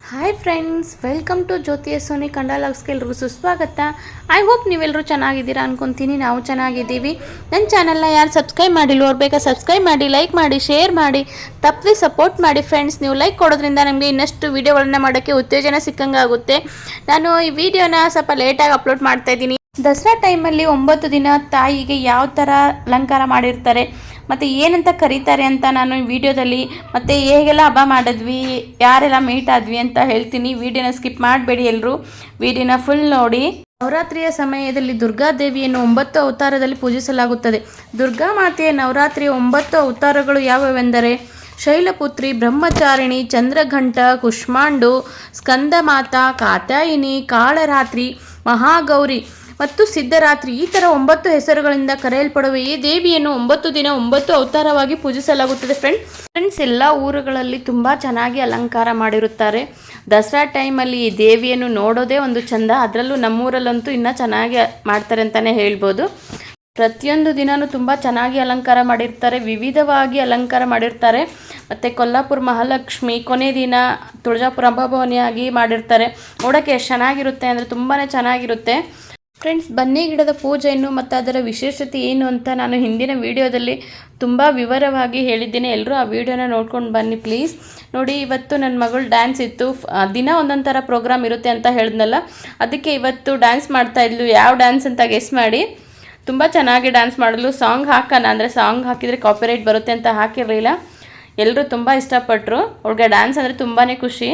Hi friends welcome to Jyoti Soni ಕಂಡಾಲಾಗ್ಸ್ಗೆ ಎಲ್ರಿಗೂ ಸುಸ್ವಾಗತ I hope ನೀವೆಲ್ಲರೂ ಚೆನ್ನಾಗಿದ್ದೀರಾ ಅನ್ಕೊತೀನಿ ನಾವು ಚೆನ್ನಾಗಿದ್ದೀವಿ ನನ್ನ ಚಾನಲ್ನ ಯಾರು ಸಬ್ಸ್ಕ್ರೈಬ್ ಮಾಡಿಲ್ಲ ಅವ್ರು ಬೇಗ ಸಬ್ಸ್ಕ್ರೈಬ್ ಮಾಡಿ ಲೈಕ್ ಮಾಡಿ ಶೇರ್ ಮಾಡಿ ತಪ್ಪದೆ ಸಪೋರ್ಟ್ ಮಾಡಿ ಫ್ರೆಂಡ್ಸ್ ನೀವು ಲೈಕ್ ಕೊಡೋದ್ರಿಂದ ನಮಗೆ ಇನ್ನಷ್ಟು ವೀಡಿಯೋಗಳನ್ನ ಮಾಡೋಕ್ಕೆ ಉತ್ತೇಜನ ಸಿಕ್ಕಂಗೆ ಆಗುತ್ತೆ ನಾನು ಈ ವಿಡಿಯೋನ ಸ್ವಲ್ಪ ಲೇಟಾಗಿ ಅಪ್ಲೋಡ್ ಮಾಡ್ತಾ ಇದ್ದೀನಿ ದಸರಾ ಟೈಮಲ್ಲಿ ಒಂಬತ್ತು ದಿನ ತಾಯಿಗೆ ಯಾವ ಥರ ಅಲಂಕಾರ ಮಾಡಿರ್ತಾರೆ, ಮತ್ತು ಏನಂತ ಕರೀತಾರೆ ಅಂತ ನಾನು ವಿಡಿಯೋದಲ್ಲಿ, ಮತ್ತು ಹೇಗೆಲ್ಲ ಹಬ್ಬ ಮಾಡಿದ್ವಿ, ಯಾರೆಲ್ಲ ಮೀಟ್ ಆದ್ವಿ ಅಂತ ಹೇಳ್ತೀನಿ. ವಿಡಿಯೋನ ಸ್ಕಿಪ್ ಮಾಡಬೇಡಿ ಎಲ್ಲರೂ ವಿಡಿಯೋನ ಫುಲ್ ನೋಡಿ. ನವರಾತ್ರಿಯ ಸಮಯದಲ್ಲಿ ದುರ್ಗಾದೇವಿಯನ್ನು ಒಂಬತ್ತು ಅವತಾರದಲ್ಲಿ ಪೂಜಿಸಲಾಗುತ್ತದೆ. ದುರ್ಗಾ ಮಾತೆಯ ನವರಾತ್ರಿಯ ಒಂಬತ್ತು ಅವತಾರಗಳು ಯಾವ್ಯಾವೆಂದರೆ ಶೈಲಪುತ್ರಿ, ಬ್ರಹ್ಮಚಾರಿಣಿ, ಚಂದ್ರಘಂಟ, ಕುಷ್ಮಾಂಡು, ಸ್ಕಂದಮಾತಾ ಕಾತಾಯಿನಿ ಕಾಳರಾತ್ರಿ, ಮಹಾಗೌರಿ ಮತ್ತು ಸಿದ್ಧರಾತ್ರಿ ಈ ಥರ ಒಂಬತ್ತು ಹೆಸರುಗಳಿಂದ ಕರೆಯಲ್ಪಡುವ ಈ ದೇವಿಯನ್ನು ಒಂಬತ್ತು ದಿನ ಒಂಬತ್ತು ಅವತಾರವಾಗಿ ಪೂಜಿಸಲಾಗುತ್ತದೆ ಫ್ರೆಂಡ್ ಫ್ರೆಂಡ್ಸ್ ಎಲ್ಲ ಊರುಗಳಲ್ಲಿ ತುಂಬ ಚೆನ್ನಾಗಿ ಅಲಂಕಾರ ಮಾಡಿರುತ್ತಾರೆ. ದಸರಾ ಟೈಮಲ್ಲಿ ಈ ದೇವಿಯನ್ನು ನೋಡೋದೇ ಒಂದು ಚಂದ. ಅದರಲ್ಲೂ ನಮ್ಮೂರಲ್ಲಂತೂ ಇನ್ನೂ ಚೆನ್ನಾಗಿ ಮಾಡ್ತಾರೆ ಅಂತಲೇ ಹೇಳ್ಬೋದು. ಪ್ರತಿಯೊಂದು ದಿನವೂ ತುಂಬ ಚೆನ್ನಾಗಿ ಅಲಂಕಾರ ಮಾಡಿರ್ತಾರೆ, ವಿವಿಧವಾಗಿ ಅಲಂಕಾರ ಮಾಡಿರ್ತಾರೆ. ಮತ್ತು ಕೊಲ್ಲಾಪುರ ಮಹಾಲಕ್ಷ್ಮಿ ಕೊನೆ ದಿನ ತುಳಜಾಪುರ ಅಂಬಾಭವನಿಯಾಗಿ ಮಾಡಿರ್ತಾರೆ. ನೋಡೋಕ್ಕೆ ಎಷ್ಟು ಚೆನ್ನಾಗಿರುತ್ತೆ ಅಂದರೆ ತುಂಬಾ ಚೆನ್ನಾಗಿರುತ್ತೆ. ಫ್ರೆಂಡ್ಸ್ ಬನ್ನಿ ಗಿಡದ ಪೂಜೆಯನ್ನು ಮತ್ತು ಅದರ ವಿಶೇಷತೆ ಏನು ಅಂತ ನಾನು ಹಿಂದಿನ ವಿಡಿಯೋದಲ್ಲಿ ತುಂಬ ವಿವರವಾಗಿ ಹೇಳಿದ್ದೀನಿ. ಎಲ್ಲರೂ ಆ ವಿಡಿಯೋನ ನೋಡ್ಕೊಂಡು ಬನ್ನಿ ಪ್ಲೀಸ್ ನೋಡಿ, ಇವತ್ತು ನನ್ನ ಮಗಳು ಡ್ಯಾನ್ಸ್ ಇತ್ತು. ದಿನ ಒಂದೊಂದು ಥರ ಪ್ರೋಗ್ರಾಮ್ ಇರುತ್ತೆ ಅಂತ ಹೇಳಿದ್ನಲ್ಲ. ಅದಕ್ಕೆ ಇವತ್ತು ಡ್ಯಾನ್ಸ್ ಮಾಡ್ತಾ ಇದ್ಲು. ಯಾವ ಡ್ಯಾನ್ಸ್ ಅಂತ ಗೆಸ್ ಮಾಡಿ. ತುಂಬ ಚೆನ್ನಾಗಿ ಡ್ಯಾನ್ಸ್ ಮಾಡಲು ಸಾಂಗ್ ಹಾಕೋಣ ಅಂದರೆ ಸಾಂಗ್ ಹಾಕಿದರೆ ಕಾಪಿರೈಟ್ ಬರುತ್ತೆ ಅಂತ ಹಾಕಿರಲಿಲ್ಲ. ಎಲ್ಲರೂ ತುಂಬ ಇಷ್ಟಪಟ್ಟರು ಅವಳಿಗೆ ಡ್ಯಾನ್ಸ್ ಅಂದರೆ ತುಂಬಾ ಖುಷಿ.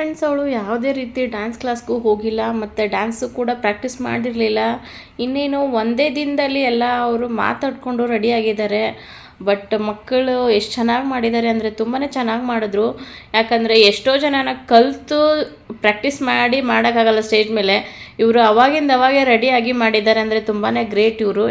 ಫ್ರೆಂಡ್ಸ್ ಅವಳು ಯಾವುದೇ ರೀತಿ ಡ್ಯಾನ್ಸ್ ಕ್ಲಾಸ್ಗೂ ಹೋಗಿಲ್ಲ, ಮತ್ತು ಡ್ಯಾನ್ಸು ಕೂಡ ಪ್ರಾಕ್ಟೀಸ್ ಮಾಡಿರಲಿಲ್ಲ. ಇನ್ನೇನು ಒಂದೇ ದಿನದಲ್ಲಿ ಎಲ್ಲ ಅವರು ಮಾತಾಡಿಕೊಂಡು ರೆಡಿಯಾಗಿದ್ದಾರೆ ಬಟ್ ಮಕ್ಕಳು ಎಷ್ಟು ಚೆನ್ನಾಗಿ ಮಾಡಿದ್ದಾರೆ ಅಂದರೆ ತುಂಬಾ ಚೆನ್ನಾಗಿ ಮಾಡಿದ್ರು. ಯಾಕಂದರೆ ಎಷ್ಟೋ ಜನನ ಕಲಿತು ಪ್ರಾಕ್ಟೀಸ್ ಮಾಡಿ ಮಾಡೋಕ್ಕಾಗಲ್ಲ ಸ್ಟೇಜ್ ಮೇಲೆ. ಇವರು ಅವಾಗಿಂದ ಅವಾಗೇ ರೆಡಿಯಾಗಿ ಮಾಡಿದ್ದಾರೆ ಅಂದರೆ ತುಂಬಾ ಗ್ರೇಟ್ ಇವರು.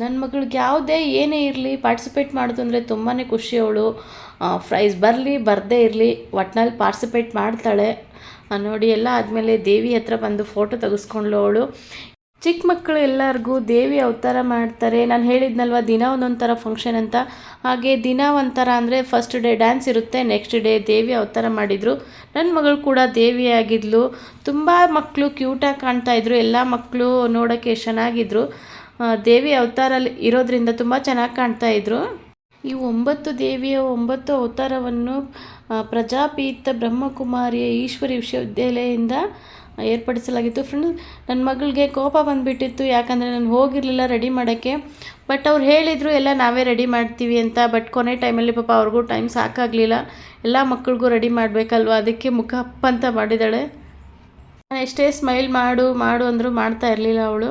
ನನ್ನ ಮಗಳಿಗೆ ಯಾವುದೇ ಏನೇ ಇರಲಿ ಪಾರ್ಟಿಸಿಪೇಟ್ ಮಾಡೋದು ಅಂದರೆ ತುಂಬಾ ಖುಷಿ ಅವಳು. ಪ್ರೈಸ್ ಬರಲಿ, ಬರದೇ ಇರಲಿ, ಒಟ್ನಲ್ಲಿ ಪಾರ್ಟಿಸಿಪೇಟ್ ಮಾಡ್ತಾಳೆ. ನೋಡಿ, ಎಲ್ಲ ಆದಮೇಲೆ ದೇವಿ ಹತ್ರ ಬಂದು ಫೋಟೋ ತೆಗೆಸ್ಕೊಂಡ್ಳು ಅವಳು. ಚಿಕ್ಕ ಮಕ್ಕಳು ಎಲ್ಲರಿಗೂ ದೇವಿ ಅವತಾರ ಮಾಡ್ತಾರೆ. ನಾನು ಹೇಳಿದ್ನಲ್ವ, ದಿನ ಒಂದೊಂಥರ ಫಂಕ್ಷನ್ ಅಂತ. ಹಾಗೆ ದಿನ ಒಂಥರ ಅಂದರೆ ಫಸ್ಟ್ ಡೇ ಡ್ಯಾನ್ಸ್ ಇರುತ್ತೆ ನೆಕ್ಸ್ಟ್ ಡೇ ದೇವಿ ಅವತಾರ ಮಾಡಿದರು. ನನ್ನ ಮಗಳು ಕೂಡ ದೇವಿ ಆಗಿದ್ಲು. ತುಂಬ ಮಕ್ಕಳು ಕ್ಯೂಟಾಗಿ ಕಾಣ್ತಾ ಇದ್ರು. ಎಲ್ಲ ಮಕ್ಕಳು ನೋಡೋಕ್ಕೆ ಚೆನ್ನಾಗಿದ್ರು. ದೇವಿ ಅವತಾರಲ್ಲಿ ಇರೋದ್ರಿಂದ ತುಂಬ ಚೆನ್ನಾಗಿ ಕಾಣ್ತಾ ಇದ್ರು. ಈ ಒಂಬತ್ತು ದೇವಿಯ ಒಂಬತ್ತು ಅವತಾರವನ್ನು ಪ್ರಜಾಪೀತ ಬ್ರಹ್ಮಕುಮಾರಿಯ ಈಶ್ವರಿ ವಿಶ್ವವಿದ್ಯಾಲಯದಿಂದ ಏರ್ಪಡಿಸಲಾಗಿತ್ತು. ಫ್ರೆಂಡ್ಸ್ ನನ್ನ ಮಗಳಿಗೆ ಕೋಪ ಬಂದುಬಿಟ್ಟಿತ್ತು, ಯಾಕಂದರೆ ನಾನು ಹೋಗಿರಲಿಲ್ಲ ರೆಡಿ ಮಾಡೋಕ್ಕೆ. ಬಟ್ ಅವ್ರು ಹೇಳಿದರು, ಎಲ್ಲ ನಾವೇ ರೆಡಿ ಮಾಡ್ತೀವಿ ಅಂತ. ಬಟ್ ಕೊನೆ ಟೈಮಲ್ಲಿ ಪಾಪ ಅವ್ರಿಗೂ ಟೈಮ್ ಸಾಕಾಗಲಿಲ್ಲ. ಎಲ್ಲ ಮಕ್ಕಳಿಗೂ ರೆಡಿ ಮಾಡಬೇಕಲ್ವ? ಅದಕ್ಕೆ ಮುಖ ಅಪ್ಪ ಅಂತ ಮಾಡಿದ್ದಾಳೆ. ನಾನು ಎಷ್ಟೇ ಸ್ಮೈಲ್ ಮಾಡು ಮಾಡು ಅಂದರೂ ಮಾಡ್ತಾ ಇರಲಿಲ್ಲ ಅವಳು.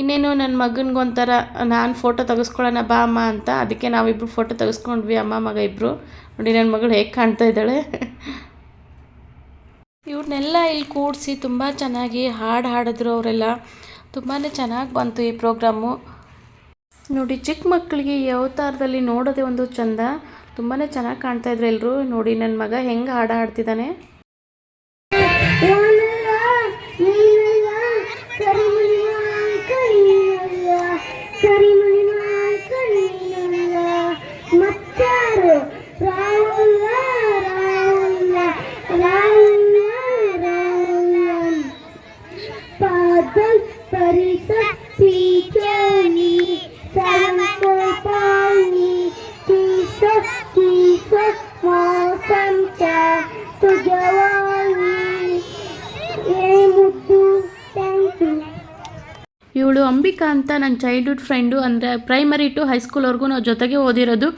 ಇನ್ನೇನು ನನ್ನ ಮಗನಿಗೊಂಥರ, ನಾನು ಫೋಟೋ ತೆಗೆಸ್ಕೊಳ್ಳೋಣ ಬಾ ಅಮ್ಮ ಅಂತ, ಅದಕ್ಕೆ ನಾವಿಬ್ಬರು ಫೋಟೋ ತೆಗೆಸ್ಕೊಂಡ್ವಿ, ಅಮ್ಮ ಮಗ ಇಬ್ಬರು ನೋಡಿ ನನ್ನ ಮಗಳು ಹೇಗೆ ಕಾಣ್ತಾ ಇದ್ದಾಳೆ. ಇವ್ರನ್ನೆಲ್ಲ ಇಲ್ಲಿ ಕೂಡಿಸಿ ತುಂಬ ಚೆನ್ನಾಗಿ ಹಾಡು ಹಾಡಿದ್ರು ಅವರೆಲ್ಲ. ತುಂಬಾ ಚೆನ್ನಾಗಿ ಬಂತು ಈ ಪ್ರೋಗ್ರಾಮು. ನೋಡಿ ಚಿಕ್ಕ ಮಕ್ಕಳಿಗೆ ಯಾವ ಅವತಾರದಲ್ಲಿ ನೋಡೋದೇ ಒಂದು ಚಂದ. ತುಂಬಾ ಚೆನ್ನಾಗಿ ಕಾಣ್ತಾ ಇದ್ರು ಎಲ್ಲರೂ ನೋಡಿ ನನ್ನ ಮಗ ಹೆಂಗೆ ಹಾಡು ಹಾಡ್ತಿದ್ದಾನೆ. ಇವಳು ಅಂಬಿಕಾ ಅಂತ ನನ್ನ ಚೈಲ್ಡ್ಹುಡ್ ಫ್ರೆಂಡು ಅಂದರೆ ಪ್ರೈಮರಿ ಟು ಹೈಸ್ಕೂಲ್ವರೆಗೂ ನಾವು ಜೊತೆಗೆ ಓದಿರೋದು.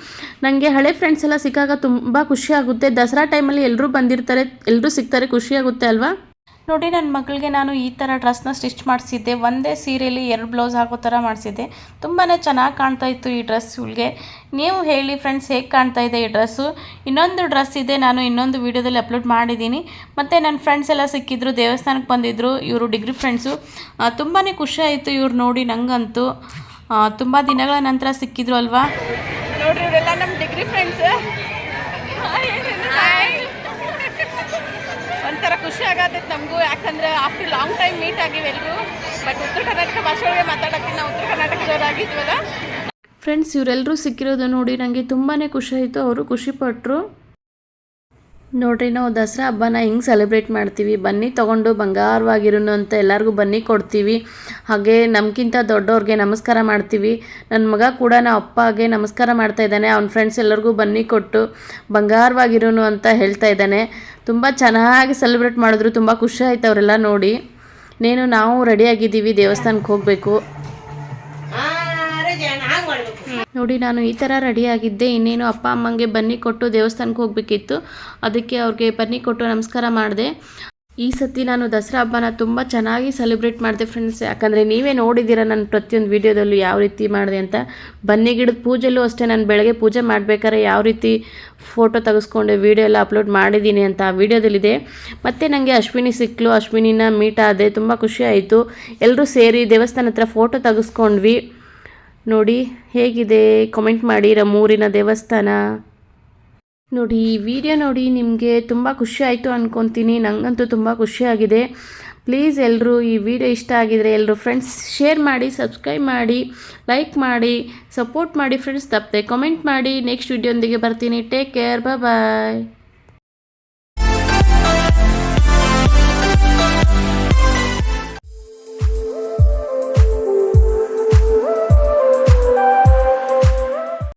ನನಗೆ ಹಳೆ ಫ್ರೆಂಡ್ಸ್ ಎಲ್ಲ ಸಿಕ್ಕಾಗ ತುಂಬ ಖುಷಿಯಾಗುತ್ತೆ ದಸರಾ ಟೈಮಲ್ಲಿ ಎಲ್ಲರೂ ಬಂದಿರ್ತಾರೆ ಎಲ್ಲರೂ ಸಿಗ್ತಾರೆ ಖುಷಿಯಾಗುತ್ತೆ ಅಲ್ವಾ? ನೋಡಿ ನನ್ನ ಮಗಳಿಗೆ ನಾನು ಈ ಥರ ಡ್ರೆಸ್ನ ಸ್ಟಿಚ್ ಮಾಡಿಸಿದ್ದೆ. ಒಂದೇ ಸೀರೆಯಲ್ಲಿ ಎರಡು ಬ್ಲೌಸ್ ಹಾಕೋ ಥರ ಮಾಡಿಸಿದ್ದೆ. ತುಂಬಾ ಚೆನ್ನಾಗಿ ಕಾಣ್ತಾ ಇತ್ತು ಈ ಡ್ರೆಸ್ ಇವಳಿಗೆ. ನೀವು ಹೇಳಿ ಫ್ರೆಂಡ್ಸ್, ಹೇಗೆ ಕಾಣ್ತಾ ಇದೆ ಈ ಡ್ರೆಸ್ಸು? ಇನ್ನೊಂದು ಡ್ರೆಸ್ ಇದೆ, ನಾನು ಇನ್ನೊಂದು ವೀಡಿಯೋದಲ್ಲಿ ಅಪ್ಲೋಡ್ ಮಾಡಿದ್ದೀನಿ. ಮತ್ತು ನನ್ನ ಫ್ರೆಂಡ್ಸ್ ಎಲ್ಲ ಸಿಕ್ಕಿದ್ರು ದೇವಸ್ಥಾನಕ್ಕೆ ಬಂದಿದ್ದರು ಇವರು ಡಿಗ್ರಿ ಫ್ರೆಂಡ್ಸು. ತುಂಬಾ ಖುಷಿ ಆಯಿತು ಇವ್ರು ನೋಡಿ ನನಗಂತೂ ತುಂಬ ದಿನಗಳ ನಂತರ ಸಿಕ್ಕಿದ್ರು ಅಲ್ವಾ? ನೋಡಿರಿ, ಇವರೆಲ್ಲ ನಮ್ಮ ಡಿಗ್ರಿ ಫ್ರೆಂಡ್ಸ್. ಖುಷಿ ನಮಗೂ. ಯಾಕಂದ್ರೆ ಆಫ್ಟರ್ ಲಾಂಗ್ ಟೈಮ್ ಮೀಟ್ ಆಗಿವೆ ಎಲ್ಲರೂ ಬಟ್ ಉತ್ತರ ಕರ್ನಾಟಕ ಭಾಷೆ ಒಳಗೆ ನಾವು ಉತ್ತರ ಕರ್ನಾಟಕದವರಾಗಿದ್ವಲ್ಲ. ಫ್ರೆಂಡ್ಸ್ ಇವರೆಲ್ಲರೂ ಸಿಕ್ಕಿರೋದು ನೋಡಿ ನನಗೆ ತುಂಬಾ ಖುಷಿ ಆಯಿತು. ಅವರು ಖುಷಿಪಟ್ಟರು ನೋಡ್ರಿ ನಾವು ದಸರಾ ಹಬ್ಬನ ಹಿಂಗೆ ಸೆಲೆಬ್ರೇಟ್ ಮಾಡ್ತೀವಿ. ಬನ್ನಿ ತೊಗೊಂಡು ಬಂಗಾರವಾಗಿರೋನು ಅಂತ ಎಲ್ಲರಿಗೂ ಬನ್ನಿ ಕೊಡ್ತೀವಿ. ಹಾಗೆ ನಮಗಿಂತ ದೊಡ್ಡವ್ರಿಗೆ ನಮಸ್ಕಾರ ಮಾಡ್ತೀವಿ. ನನ್ನ ಮಗ ಕೂಡ ನಾವು ಅಪ್ಪಗೆ ನಮಸ್ಕಾರ ಮಾಡ್ತಾ ಇದ್ದಾನೆ. ಅವ್ನ ಫ್ರೆಂಡ್ಸ್ ಎಲ್ಲರಿಗೂ ಬನ್ನಿ ಕೊಟ್ಟು ಬಂಗಾರವಾಗಿರೋನು ಅಂತ ಹೇಳ್ತಾ ಇದ್ದಾನೆ. ತುಂಬ ಚೆನ್ನಾಗಿ ಸೆಲೆಬ್ರೇಟ್ ಮಾಡಿದ್ರು. ತುಂಬ ಖುಷಿ ಆಯ್ತು ಅವರೆಲ್ಲ ನೋಡಿ. ನೀನು ನಾವು ರೆಡಿಯಾಗಿದ್ದೀವಿ ದೇವಸ್ಥಾನಕ್ಕೆ ಹೋಗಬೇಕು. ನೋಡಿ, ನಾನು ಈ ಥರ ರೆಡಿಯಾಗಿದ್ದೆ. ಇನ್ನೇನು ಅಪ್ಪ ಅಮ್ಮಂಗೆ ಬನ್ನಿ ಕೊಟ್ಟು ದೇವಸ್ಥಾನಕ್ಕೆ ಹೋಗಬೇಕಿತ್ತು. ಅದಕ್ಕೆ ಅವ್ರಿಗೆ ಬನ್ನಿ ಕೊಟ್ಟು ನಮಸ್ಕಾರ ಮಾಡಿದೆ. ಈ ಸತಿ ನಾನು ದಸರಾ ಹಬ್ಬನ ತುಂಬ ಚೆನ್ನಾಗಿ ಸೆಲೆಬ್ರೇಟ್ ಮಾಡಿದೆ ಫ್ರೆಂಡ್ಸ್ ಯಾಕಂದರೆ ನೀವೇ ನೋಡಿದ್ದೀರ ನಾನು ಪ್ರತಿಯೊಂದು ವೀಡಿಯೋದಲ್ಲೂ ಯಾವ ರೀತಿ ಮಾಡಿದೆ ಅಂತ. ಬನ್ನಿ ಗಿಡದ ಪೂಜೆಲ್ಲೂ ಅಷ್ಟೇ, ನಾನು ಬೆಳಗ್ಗೆ ಪೂಜೆ ಮಾಡಬೇಕಾದ್ರೆ ಯಾವ ರೀತಿ ಫೋಟೋ ತೆಗೆಸ್ಕೊಂಡೆ ವೀಡಿಯೋ ಎಲ್ಲ ಅಪ್ಲೋಡ್ ಮಾಡಿದ್ದೀನಿ ಅಂತ ಆ ವೀಡಿಯೋದಲ್ಲಿದೆ ಮತ್ತು ನನಗೆ ಅಶ್ವಿನಿ ಸಿಕ್ಕಲು ಅಶ್ವಿನಿನ ಮೀಟ್ ಆದೆ, ತುಂಬ ಖುಷಿ ಆಯಿತು. ಎಲ್ಲರೂ ಸೇರಿ ದೇವಸ್ಥಾನ ಹತ್ರ ಫೋಟೋ ತೆಗೆಸ್ಕೊಂಡ್ವಿ. ನೋಡಿ, ಹೇಗಿದೆ? ಕಮೆಂಟ್ ಮಾಡಿ ನಮ್ಮೂರಿನ ದೇವಸ್ಥಾನ. ನೋಡಿ, ಈ ವಿಡಿಯೋ ನೋಡಿ ನಿಮಗೆ ತುಂಬ ಖುಷಿ ಆಯಿತು ಅಂದ್ಕೊತೀನಿ ನನಗಂತೂ ತುಂಬ ಖುಷಿಯಾಗಿದೆ ಪ್ಲೀಸ್ ಎಲ್ಲರೂ ಈ ವಿಡಿಯೋ ಇಷ್ಟ ಆಗಿದರೆ ಎಲ್ಲರೂ ಫ್ರೆಂಡ್ಸ್ ಶೇರ್ ಮಾಡಿ ಸಬ್ಸ್ಕ್ರೈಬ್ ಮಾಡಿ ಲೈಕ್ ಮಾಡಿ ಸಪೋರ್ಟ್ ಮಾಡಿ ಫ್ರೆಂಡ್ಸ್ ತಪ್ಪದೆ. ಕಮೆಂಟ್ ಮಾಡಿ ನೆಕ್ಸ್ಟ್ ವಿಡಿಯೋಂದಿಗೆ ಬರ್ತೀನಿ. Take care bye